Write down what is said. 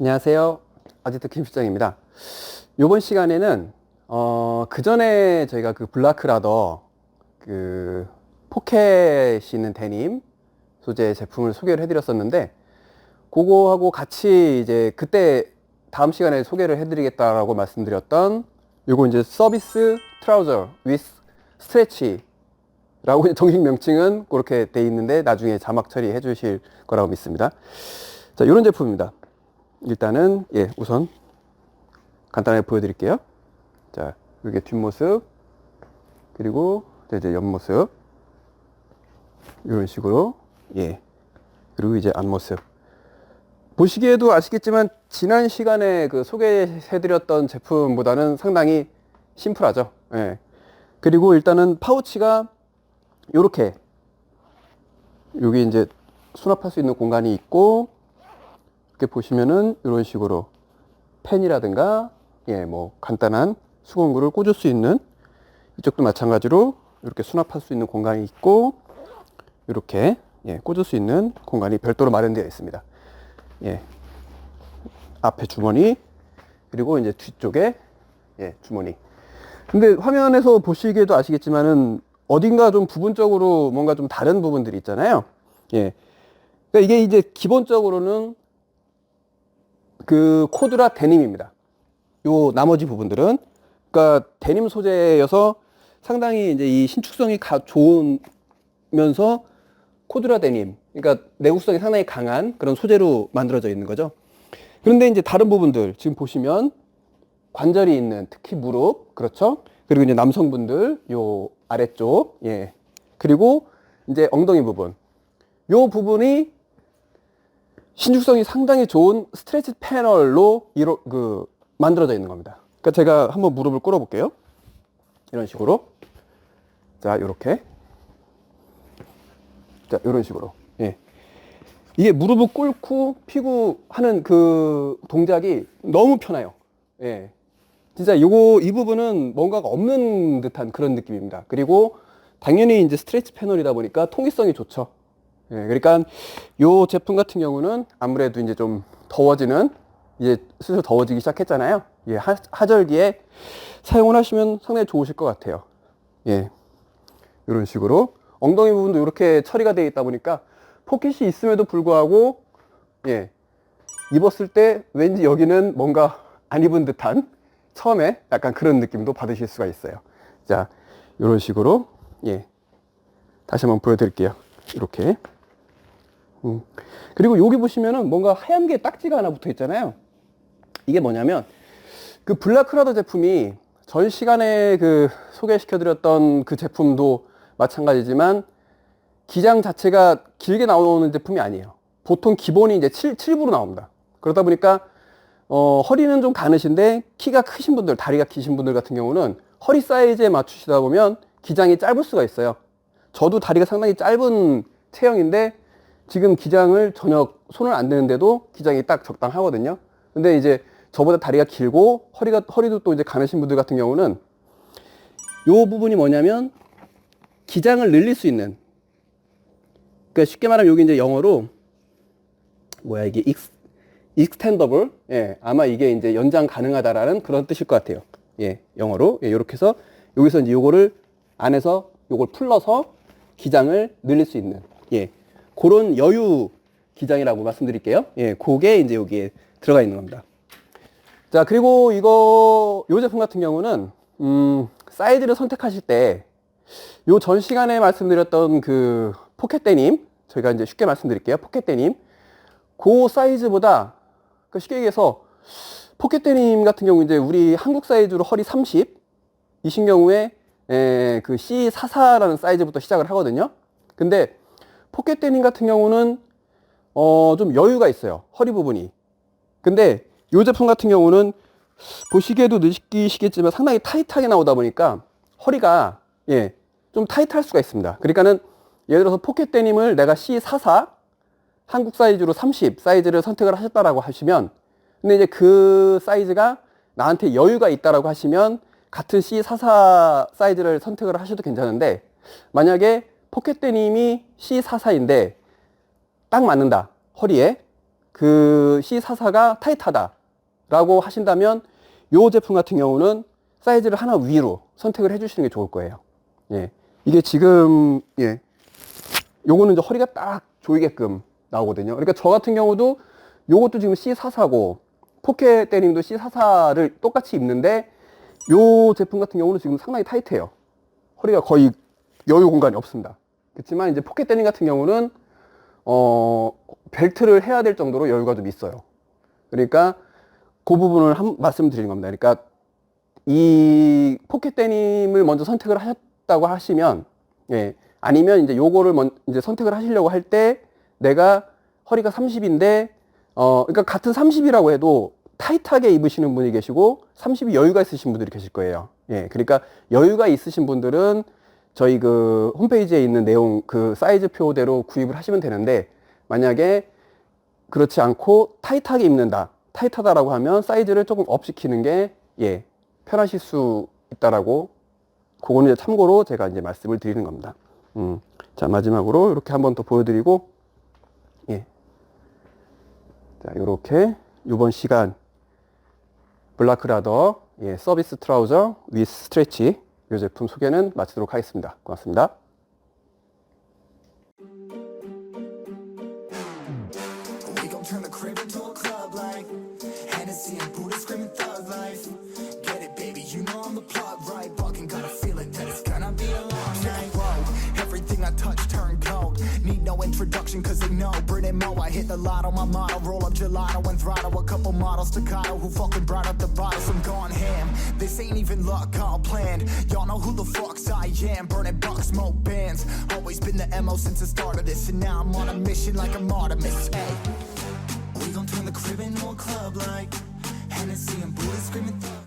안녕하세요. 아지트 김 실장입니다. 이번 시간에는 어, 그 전에 저희가 그 블라크라더 그 포켓이 있는 데님 소재 제품을 소개를 해드렸었는데 그거하고 같이 이제 그때 다음 시간에 소개를 해드리겠다라고 말씀드렸던 요거 이제 서비스 트라우저 with 스트레치 라고 이제 정식 명칭은 그렇게 돼 있는데 나중에 자막 처리해 주실 거라고 믿습니다. 자, 이런 제품입니다. 일단은 예, 우선 간단하게 보여드릴게요. 자, 이게 뒷모습 그리고 이제 옆모습 이런 식으로 예 그리고 이제 앞모습 보시기에도 아시겠지만 지난 시간에 그 소개해드렸던 제품보다는 상당히 심플하죠. 예. 그리고 일단은 파우치가 요렇게 여기 이제 수납할 수 있는 공간이 있고 이렇게 보시면은 이런 식으로 펜이라든가 예 뭐 간단한 수건구를 꽂을 수 있는 이쪽도 마찬가지로 이렇게 수납할 수 있는 공간이 있고 이렇게 예 꽂을 수 있는 공간이 별도로 마련되어 있습니다. 예 앞에 주머니 그리고 이제 뒤쪽에 예 주머니. 근데 화면에서 보시기에도 아시겠지만은 어딘가 좀 부분적으로 뭔가 좀 다른 부분들이 있잖아요. 예. 그러니까 이게 이제 기본적으로는 그 코드라 데님입니다. 요 나머지 부분들은 그러니까 데님 소재여서 상당히 이제 이 신축성이 가, 좋으면서 코드라 데님, 그러니까 내구성이 상당히 강한 그런 소재로 만들어져 있는 거죠. 그런데 이제 다른 부분들 지금 보시면 관절이 있는 특히 무릎, 그렇죠? 그리고 이제 남성분들 요 아래쪽, 예. 그리고 이제 엉덩이 부분. 요 부분이 신축성이 상당히 좋은 스트레치 패널로 이로, 그, 만들어져 있는 겁니다. 그러니까 제가 한번 무릎을 꿇어 볼게요. 이런 식으로. 자, 요렇게. 자, 요런 식으로. 예. 이게 무릎을 꿇고 피고 하는 그 동작이 너무 편해요. 예. 진짜 요거, 이 부분은 뭔가가 없는 듯한 그런 느낌입니다. 그리고 당연히 이제 스트레치 패널이다 보니까 통기성이 좋죠. 예, 그러니까 요 제품 같은 경우는 아무래도 이제 좀 더워지는 이제 슬슬 더워지기 시작했잖아요. 예, 하, 하절기에 사용을 하시면 상당히 좋으실 것 같아요. 예, 이런 식으로 엉덩이 부분도 이렇게 처리가 되어 있다 보니까 포켓이 있음에도 불구하고 예, 입었을 때 왠지 여기는 뭔가 안 입은 듯한 처음에 약간 그런 느낌도 받으실 수가 있어요. 자, 이런 식으로 예, 다시 한번 보여드릴게요. 이렇게. 음. 그리고 여기 보시면은 뭔가 하얀 게 딱지가 하나 붙어 있잖아요. 이게 뭐냐면 그 블라크라더 제품이 전 시간에 그 소개시켜드렸던 그 제품도 마찬가지지만 기장 자체가 길게 나오는 제품이 아니에요. 보통 기본이 이제 7, 7부로 나옵니다. 그러다 보니까 어, 허리는 좀 가느신데 키가 크신 분들, 다리가 기신 분들 같은 경우는 허리 사이즈에 맞추시다 보면 기장이 짧을 수가 있어요. 저도 다리가 상당히 짧은 체형인데 지금 기장을 전혀 손을 안 대는데도 기장이 딱 적당하거든요. 근데 이제 저보다 다리가 길고 허리가 허리도 또 이제 가느신 분들 같은 경우는 요 부분이 뭐냐면 기장을 늘릴 수 있는 그러니까 쉽게 말하면 여기 이제 영어로 뭐야 이게 익스 익스텐더블 예 아마 이게 이제 연장 가능하다라는 그런 뜻일 것 같아요 예 영어로 예 이렇게 해서 여기서 이제 요거를 안에서 요걸 풀러서 기장을 늘릴 수 있는 예 그런 여유 기장이라고 말씀드릴게요. 예 그게 이제 여기에 들어가 있는 겁니다. 자 그리고 이거 요 제품 같은 경우는 음 사이즈를 선택하실 때 요 전 시간에 말씀드렸던 그 포켓 데님 저희가 이제 쉽게 말씀드릴게요. 포켓 데님. 그 사이즈보다 그 쉽게 얘기해서 포켓 데님 같은 경우 이제 우리 한국 사이즈로 허리 30 이신 경우에 에, 그 C44라는 사이즈부터 시작을 하거든요. 근데 포켓 데님 같은 경우는 어, 좀 여유가 있어요. 허리 부분이. 근데 이 제품 같은 경우는 보시기에도 느끼시겠지만 상당히 타이트하게 나오다 보니까 허리가 예, 좀 타이트할 수가 있습니다. 그러니까는 예를 들어서 포켓 데님을 내가 C44 한국 사이즈로 30 사이즈를 선택을 하셨다라고 하시면 근데 이제 그 사이즈가 나한테 여유가 있다라고 하시면 같은 C44 사이즈를 선택을 하셔도 괜찮은데 만약에 포켓 데님이 C44인데 딱 맞는다 허리에 그 C44가 타이트하다 라고 하신다면 요 제품 같은 경우는 사이즈를 하나 위로 선택을 해주시는 게 좋을 거예요. 예. 이게 지금, 예. 요거는 이제 허리가 딱 조이게끔 나오거든요. 그러니까 저 같은 경우도 요것도 지금 C44고, 포켓 데님도 C44를 똑같이 입는데, 요 제품 같은 경우는 지금 상당히 타이트해요. 허리가 거의 여유 공간이 없습니다. 그렇지만 이제 포켓 데님 같은 경우는, 어, 벨트를 해야 될 정도로 여유가 좀 있어요. 그러니까 그 부분을 한 말씀드리는 겁니다. 그러니까 이 포켓 데님을 먼저 선택을 하셨다고 하시면 예 아니면 이제 요거를 먼 이제 선택을 하시려고 할 때 내가 허리가 30인데 어 그러니까 같은 30이라고 해도 타이트하게 입으시는 분이 계시고 30이 여유가 있으신 분들이 계실 거예요. 예 그러니까 여유가 있으신 분들은 저희 그 홈페이지에 있는 내용 그 사이즈 표대로 구입을 하시면 되는데 만약에 그렇지 않고 타이트하게 입는다. 타이트하다라고 하면 사이즈를 조금 업 시키는 게, 예, 편하실 수 있다라고, 그거는 이제 참고로 제가 이제 말씀을 드리는 겁니다. 음. 자, 마지막으로 이렇게 한 번 더 보여드리고, 예. 자, 요렇게, 이번 시간, 블라크라더, 예, 서비스 트라우저 위스 스트레치, 이 제품 소개는 마치도록 하겠습니다. 고맙습니다. Introduction, cause they know. Brit and Mo, I hit the lotto, my motto. Roll up gelato and throttle. A couple models staccato who fucking brought up the bottles. I'm gone ham. This ain't even luck, all planned. Y'all know who the fucks I am. Burning bucks, smoke bands. Always been the MO since the start of this. And now I'm on a mission like I'm Artemis. Hey. We gon' turn the crib into a club like Hennessy and Buddha screaming